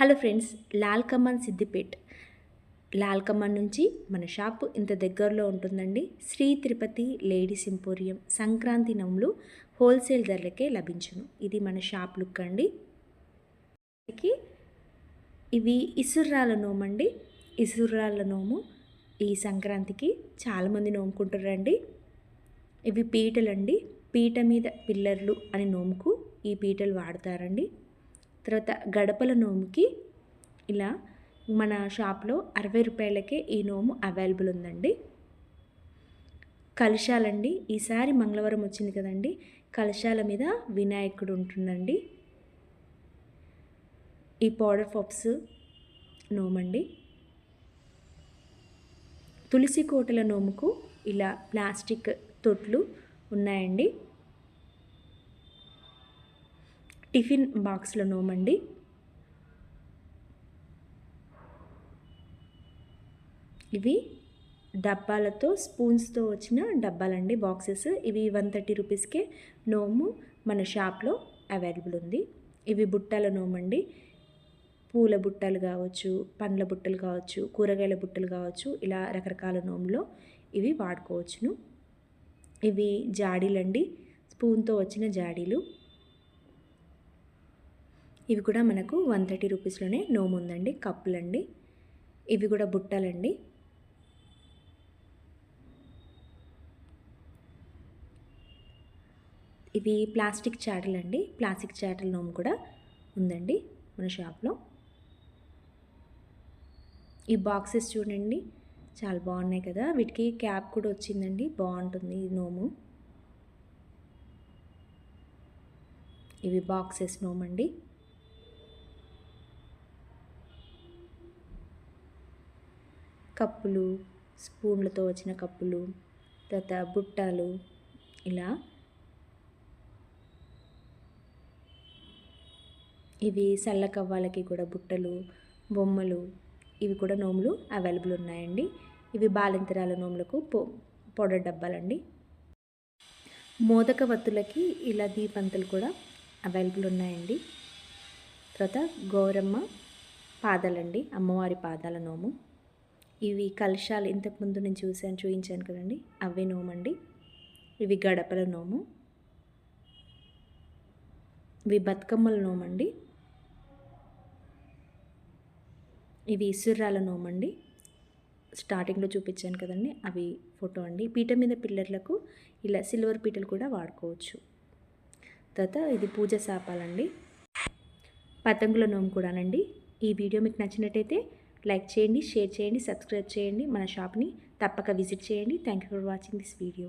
Hello friends Lal Kaman Siddipet. Lal Kaman నుంచి మన shop ఇంత దగ్గరలో ఉంటుందండి. శ్రీ తిరుపతి లేడీస్ ఇంపోరియం సంక్రాంతి నమ్ములు హోల్సేల్ ధరలకే లభించును. ఇది మన షాప్ లుక్ అండి. ఇవి ఇసుర్రాల నోము అండి ఇసుర్రాల నోము ఈ సంక్రాంతికి చాలామంది నోముకుంటారండి. ఇవి పీటలండి. పీట మీద పిల్లర్లు అని నోముకు ఈ పీటలు వాడతారండి. తర్వాత గడపల నోముకి ఇలా మన షాప్లో అరవై రూపాయలకే ఈ నోము అవైలబుల్ ఉందండి. కలశాలండి. ఈసారి మంగళవారం వచ్చింది కదండి. కలశాల మీద వినాయకుడు ఉంటుందండి. ఈ పౌడర్ పప్స్ నోమండి. తులసి కోటల నోముకు ఇలా ప్లాస్టిక్ తొట్లు ఉన్నాయండి. టిఫిన్ బాక్స్లో నోమండి. ఇవి డబ్బాలతో స్పూన్స్తో వచ్చిన డబ్బాలండి బాక్సెస్. ఇవి వన్ థర్టీ రూపీస్కే నోము మన షాప్లో అవైలబుల్ ఉంది. ఇవి బుట్టల నోమండి. పూల బుట్టలు కావచ్చు పండ్ల బుట్టలు కావచ్చు కూరగాయల బుట్టలు కావచ్చు ఇలా రకరకాల నోములో ఇవి వాడుకోవచ్చును. ఇవి జాడీలండి. స్పూన్తో వచ్చిన జాడీలు. ఇవి కూడా మనకు వన్ థర్టీ రూపీస్లోనే నోము ఉందండి కప్పులండి. ఇవి కూడా బుట్టలండి. ఇవి ప్లాస్టిక్ చాటలు అండి ప్లాస్టిక్ చాటల నోము కూడా ఉందండి మన షాప్లో. ఈ బాక్సెస్ చూడండి చాలా బాగున్నాయి కదా. వీటికి క్యాప్ కూడా వచ్చిందండి బాగుంటుంది ఈ నోము. ఇవి బాక్సెస్ నోమ్ అండి కప్పులు స్పూన్లతో వచ్చిన కప్పులు తర్వాత బుట్టాలు ఇలా. ఇవి సల్లకవ్వాలకి కూడా బుట్టలు బొమ్మలు ఇవి కూడా నోములు అవైలబుల్ ఉన్నాయండి. ఇవి బాలింతరాల నోములకు పొ పొడ డబ్బాలండి. మోదక వత్తులకి ఇలా దీపంతలు కూడా అవైలబుల్ ఉన్నాయండి. తర్వాత గౌరమ్మ పాదాలండి అమ్మవారి పాదాల నోము. ఇవి కలశాలు ఇంతకుముందు నేను చూశాను చూపించాను కదండి. అవే నోమండి. ఇవి గడపల నోము. ఇవి బతుకమ్మల నోమండి. ఇవి ఇసుర్రాల నోమండి. స్టార్టింగ్లో చూపించాను కదండి అవి ఫోటో అండి. పీట మీద పిల్లర్లకు ఇలా సిల్వర్ పీటలు కూడా వాడుకోవచ్చు. తర్వాత ఇది పూజ శాపాలండి. పతంగుల నోము కూడానండి. ఈ వీడియో మీకు నచ్చినట్టయితే లైక్ చేయండి షేర్ చేయండి సబ్స్క్రైబ్ చేయండి. మన షాప్ని తప్పక విజిట్ చేయండి. Thank you for watching this video